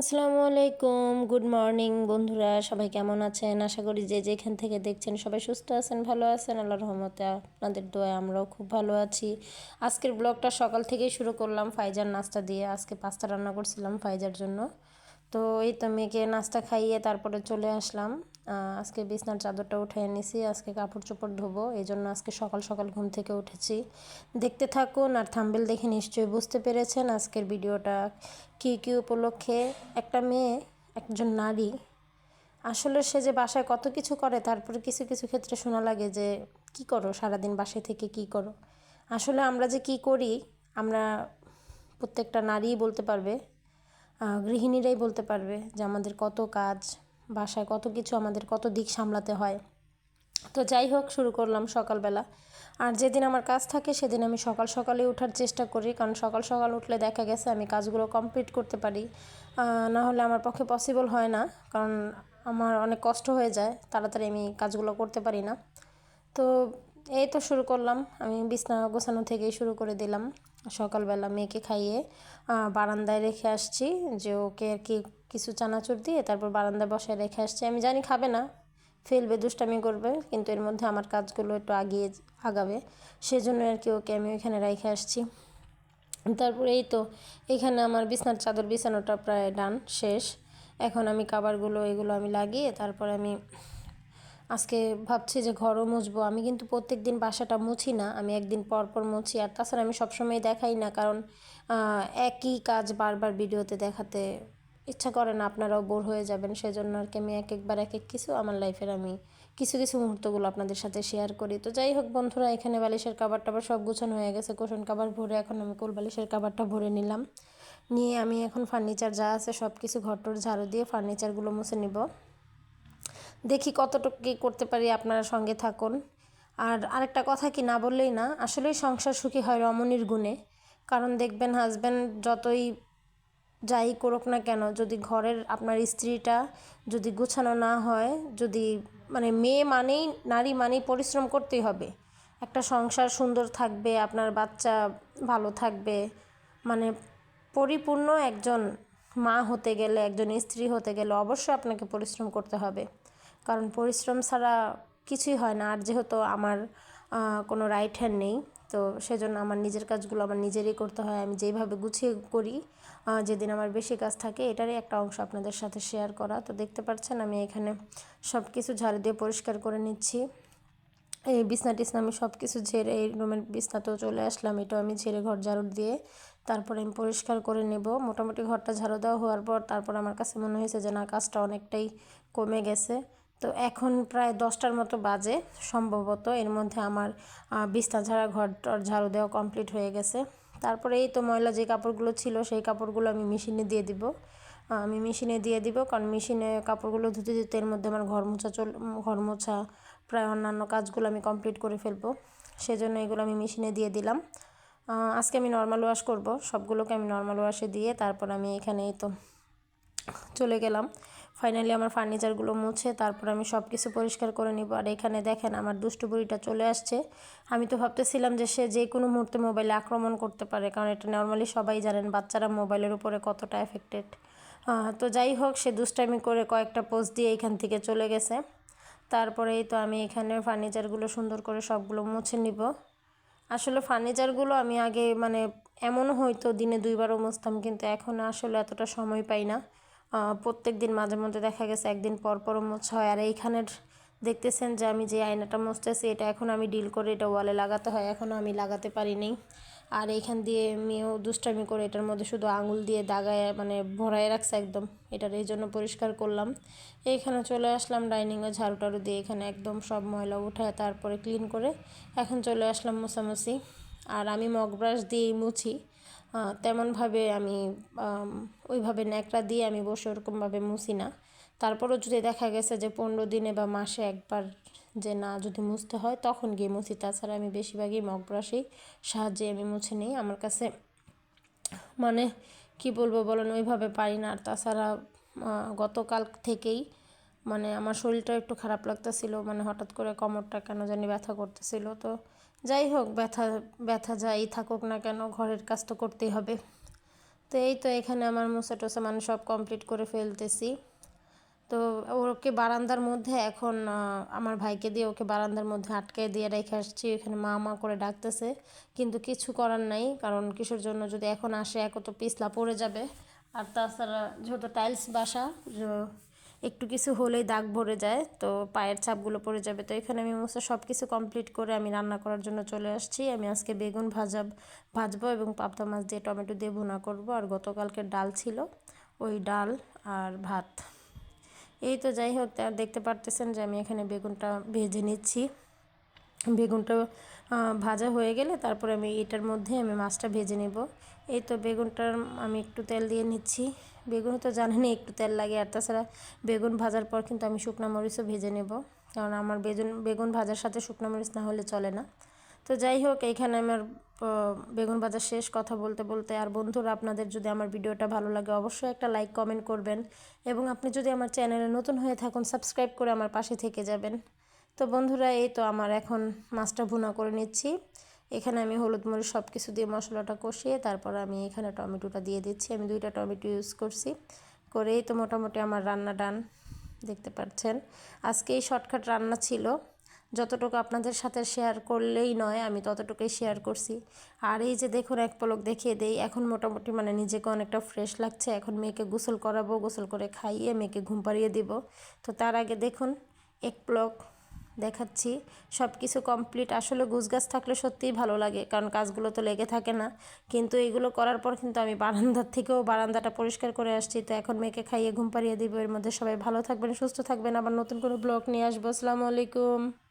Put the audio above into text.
আসসালামু আলাইকুম good morning বন্ধুরা, সবাই কেমন আছেন? আশা করি যে যেখান থেকে দেখছেন সবাই সুস্থ আছেন, ভালো আছেন। আল্লাহ রহমতে আপনাদের দোয়া আমরাও খুব ভালো আছি। আজকের ব্লগটা সকাল থেকেই শুরু করলাম ফাইজার নাস্তা দিয়ে। আজকে পাস্তা রান্না করছিলাম ফাইজার জন্য। তো এই তো মেয়েকে নাস্তা খাইয়ে তারপরে চলে আসলাম। আজকে বিছনার চাদরটা উঠে নিছি আজকে কাপড় চোপড় ধোবো, এই জন্য আজকে সকাল সকাল ঘুম থেকে উঠেছি। দেখতে থাকুন আর থাম্বেল দেখে নিশ্চয়ই বুঝতে পেরেছেন আজকের ভিডিওটা কী কী উপলক্ষে একটা মেয়ে, একজন নারী, আসলে সে যে বাসায় কত কিছু করে, তারপরে কিছু কিছু ক্ষেত্রে শোনা লাগে যে, কি করো সারাদিন বাসায় থেকে কি করো? আসলে আমরা যে কি করি, আমরা প্রত্যেকটা নারীই বলতে পারবে গৃহিণীরাই বলতে পারবে যে আমাদের কত কাজ বাসায় কত কিছু আমাদের, কত দিক সামলাতে হয়। তো যাই হোক, শুরু করলাম সকালবেলা। আর যেদিন আমার কাজ থাকে, সেদিন আমি সকাল সকালে ওঠার চেষ্টা করি। কারণ সকাল সকাল উঠলে দেখা গেছে আমি কাজগুলো কমপ্লিট করতে পারি। না হলে আমার পক্ষে পসিবল হয় না। কারণ আমার অনেক কষ্ট হয়ে যায়। তাড়াতাড়ি আমি কাজগুলো করতে পারি না। তো এই তো শুরু করলাম। আমি বিছনা গোছানো থেকেই শুরু করে দিলাম। সকালবেলা মেয়েকে খাইয়ে বারান্দায় রেখে আসছি যে ওকে আর কি কিছু চানাচুর দিয়ে তারপর বারান্দায় বসায় রেখে আসছি। আমি জানি খাবে না, ফেলবে, দুষ্টামি করবে, কিন্তু এর মধ্যে আমার কাজগুলো একটু আগিয়ে আগাবে, সেজন্য আর কি ওকে আমি ওইখানে রেখে আসছি। তারপরে এই তো, এখানে আমার বিছনার চাদর বিছানোটা প্রায় ডান, শেষ। এখন আমি কাবারগুলো, এগুলো আমি লাগিয়ে তারপর আমি আজকে ভাবছি যে ঘরও মুছবো। আমি কিন্তু প্রত্যেক দিন বাসাটা মুছি না, আমি একদিন পর পর মুছি। আর তাছাড়া আমি সবসময় দেখাই না, কারণ একই কাজ বারবার ভিডিওতে দেখাতে ইচ্ছা করে না, আপনারাও বোর হয়ে যাবেন। সেজন্য আর কি আমি এক একবার এক এক কিছু আমার লাইফের আমি কিছু কিছু মুহূর্তগুলো আপনাদের সাথে শেয়ার করি। তো যাই হোক বন্ধুরা, এখানে বালিশের কাবার টাবার সব গুছানো হয়ে গেছে। কোশন কাবার ভরে এখন আমি কোল বালিশের কাবারটা ভরে নিলাম। নিয়ে আমি এখন ফার্নিচার যা আছে সব কিছু ঘরটর ঝাড়ু দিয়ে ফার্নিচারগুলো মুছে নিব। দেখি কতটুকু কী করতে পারি, আপনারা সঙ্গে থাকুন। আর আরেকটা কথা কি না বললেই না, আসলেই সংসার সুখী হয় রমণীর গুণে। কারণ দেখবেন হাজব্যান্ড যতই যাই করুক না কেন, যদি ঘরের আপনার স্ত্রীটা যদি গুছানো না হয়, যদি মানে মেয়ে মানেই, নারী মানেই পরিশ্রম করতেই হবে। একটা সংসার সুন্দর থাকবে, আপনার বাচ্চা ভালো থাকবে। মানে পরিপূর্ণ একজন মা হতে গেলে, একজন স্ত্রী হতে গেলে অবশ্যই আপনাকে পরিশ্রম করতে হবে। কারণ পরিশ্রম ছাড়া কিছুই হয় না। আর যেহেতু আমার কোনো রাইট হ্যান্ড নেই, তো সেজন্য আমার নিজের কাজগুলো আমার নিজেরই করতে হয়। আমি যেইভাবে গুছিয়ে করি যেদিন আমার বেশি কাজ থাকে, এটারই একটা অংশ আপনাদের সাথে শেয়ার করা। তো দেখতে পাচ্ছেন, আমি এখানে সব কিছু ঝাড়ু দিয়ে পরিষ্কার করে নিচ্ছি। এই বিছনা টিছনা আমি সব কিছু ঝেড়ে, এই রুমের বিছনাতেও চলে আসলাম। এটাও আমি ঝেড়ে ঘর ঝাড়ু দিয়ে তারপরে আমি পরিষ্কার করে নেব। মোটামুটি ঘরটা ঝাড়ু দেওয়া হওয়ার পর তারপর আমার কাছে মনে হয়েছে যে, না, কাজটা অনেকটাই কমে গেছে। তো এখন প্রায় দশটার মতো বাজে সম্ভবত। এর মধ্যে আমার বিছনা ঝাড়া ঘর ঝাড়ু দেওয়া কমপ্লিট হয়ে গেছে। তারপরে এই তো ময়লা যে কাপড়গুলো ছিল সেই কাপড়গুলো আমি মেশিনে দিয়ে দিব। আমি মেশিনে দিয়ে দিব কারণ মেশিনে কাপড়গুলো ধুতে ধুতে এর মধ্যে আমার ঘর মোছা চল, ঘর মোছা প্রায় অন্যান্য কাজগুলো আমি কমপ্লিট করে ফেলব। সেজন্য এগুলো আমি মেশিনে দিয়ে দিলাম। আজকে আমি নর্মাল ওয়াশ করব। সবগুলোকে আমি নর্মাল ওয়াশে দিয়ে তারপর আমি এখানেই তো চলে গেলাম। ফাইনালি আমার ফার্নিচারগুলো মুছে, তারপর আমি সব কিছু পরিষ্কার করে নিব। আর এখানে দেখেন, আমার দুষ্টু বুড়িটা চলে আসছে। আমি তো ভাবতেছিলাম যে সে যে কোনো মুহূর্তে মোবাইলে আক্রমণ করতে পারে, কারণ এটা নর্মালি সবাই জানেন বাচ্চারা মোবাইলের উপরে কতটা এফেক্টেড তো যাই হোক, সে দুষ্টামি করে কয়েকটা পোস্ট দিয়ে এখান থেকে চলে গেছে। তারপরেই তো আমি এখানে ফার্নিচারগুলো সুন্দর করে সবগুলো মুছে নিব। আসলে ফার্নিচারগুলো আমি আগে মানে এমনও হয়তো দিনে দুইবারও মুছতাম কিন্তু এখন আসলে এতটা সময় পাই না। প্রত্যেক দিন মাঝে মধ্যে দেখা গেছে একদিন পর পরও মোছা হয়। আর এইখানের দেখতেছেন যে আমি যে আয়নাটা মুছতেছি, এটা এখন আমি ডিল করে এটা ওয়ালে লাগাতে হয়। এখনও আমি লাগাতে পারিনি। আর এইখান দিয়ে মেয়েও দুষ্টামি করে, এটার মধ্যে শুধু আঙুল দিয়ে দাগায় মানে ভরায় রাখছে একদম। এটার এই জন্য পরিষ্কার করলাম। এইখানে চলে আসলাম ডাইনিংয়ে ঝাড়ু টাড়ু দিয়ে এখানে একদম সব ময়লা উঠায় তারপরে ক্লিন করে এখন চলে আসলাম মোছামুছি। আর আমি মগ ব্রাশ দিয়েই মুছি। তেমনভাবে আমি ওইভাবে ন্যাকড়া দিয়ে আমি বসে ওরকমভাবে মুছি না। তারপরও যদি দেখা গেছে যে পনেরো দিনে বা মাসে একবার যে না যদি মুছতে হয়, তখন গিয়ে মুছি। তাছাড়া আমি বেশিরভাগই মগ ব্রাশেই সাহায্যে আমি মুছে নিই। আমার কাছে মানে কি বলব বলেন, ওইভাবে পারি না। আর তাছাড়া গতকাল থেকেই মানে আমার শরীরটা একটু খারাপ লাগতেছিল। মানে হঠাৎ করে কোমরটা কেন জানি ব্যথা করতেছিল। তো যাই হোক, ব্যথা ব্যথা যাই থাকুক না কেন, ঘরের কাজ তো করতেই হবে। তো এই তো এখানে আমার মোসা টোসা মানে সব কমপ্লিট করে ফেলতেছি। তো ওকে বারান্দার মধ্যে এখন আমার ভাইকে দিয়ে ওকে বারান্দার মধ্যে আটকে দিয়ে রেখে আসছি। এখানে মা মা করে ডাকতেছে, কিন্তু কিছু করার নাই, কারণ কিসের জন্য যদি এখন আসে, এক তো পিছলা পড়ে যাবে। আর তাছাড়া যেহেতু টাইলস বাসা একটু কিছু হলেই দাগ ভরে যায়, তো পায়ের ছাপগুলো পড়ে যাবে। তো এখানে আমি মশলা সব কিছু কমপ্লিট করে আমি রান্না করার জন্য চলে আসছি। আমি আজকে বেগুন ভাজা, ভাজবো এবং পাবদা মাছ দিয়ে টমেটো দিয়ে ভুনা করব। আর গতকালকে ডাল ছিল, ওই ডাল আর ভাত। এই তো যাই হোক দেখতে পারতেছেন যে আমি এখানে বেগুনটা ভেজে নিচ্ছি। বেগুনটা ভাজা হয়ে গেলে তারপরে আমি এটার মধ্যে আমি মাছটা ভেজে নেব। এই তো বেগুনটার আমি একটু তেল দিয়ে নিচ্ছি। বেগুন তো জানেনি একটু তেল লাগে। আর তাছাড়া বেগুন ভাজার পর কিন্তু আমি শুকনো মরিচও ভেজে নেব। কারণ আমার বেগুন বেগুন ভাজার সাথে শুকনো মরিচ না হলে চলে না। তো যাই হোক এইখানে আমার বেগুন ভাজা শেষ কথা বলতে বলতে। আর বন্ধুরা, আপনাদের যদি আমার ভিডিওটা ভালো লাগে, অবশ্যই একটা লাইক, কমেন্ট করবেন। এবং আপনি যদি আমার চ্যানেলে নতুন হয়ে থাকুন, সাবস্ক্রাইব করে আমার পাশে থেকে যাবেন। তো বন্ধুরা, এই তো আমার এখন মাছটা ভুনা করে নিচ্ছি। এখানে আমি হলুদ মরিচ সব কিছু দিয়ে মশলাটা কষিয়ে তারপর আমি এখানে টমেটোটা দিয়ে দিচ্ছি। আমি দুইটা টমেটো ইউজ করছি। করেই তো মোটামুটি আমার রান্না ডান দেখতে পাচ্ছেন। আজকে এই শর্টকাট রান্না ছিল। যতটুকু আপনাদের সাথে শেয়ার করলেই নয়, আমি ততটুকুই শেয়ার করছি। আর এই যে দেখুন, এক পলক দেখিয়ে দেই। এখন মোটামুটি মানে নিজেকে অনেকটা ফ্রেশ লাগছে। এখন মেয়েকে গোসল করাবো, গোসল করে খাইয়ে মেয়েকে ঘুম পাড়িয়ে দিব। তো তার আগে দেখুন, এক পলক দেখাচ্ছি। সব কিছু কমপ্লিট আসলে গুছগাছ থাকলে সত্যিই ভালো লাগে, কারণ কাজগুলো তো লেগে থাকে না। কিন্তু এগুলো করার পর কিন্তু আমি বারান্দার থেকেও বারান্দাটা পরিষ্কার করে আসছি। তো এখন মেয়েকে খাইয়ে ঘুম পাড়িয়ে দিব। এর মধ্যে সবাই ভালো থাকবেন, সুস্থ থাকবেন। আবার নতুন কোনো ব্লগ নিয়ে আসব। আসসালামু আলাইকুম।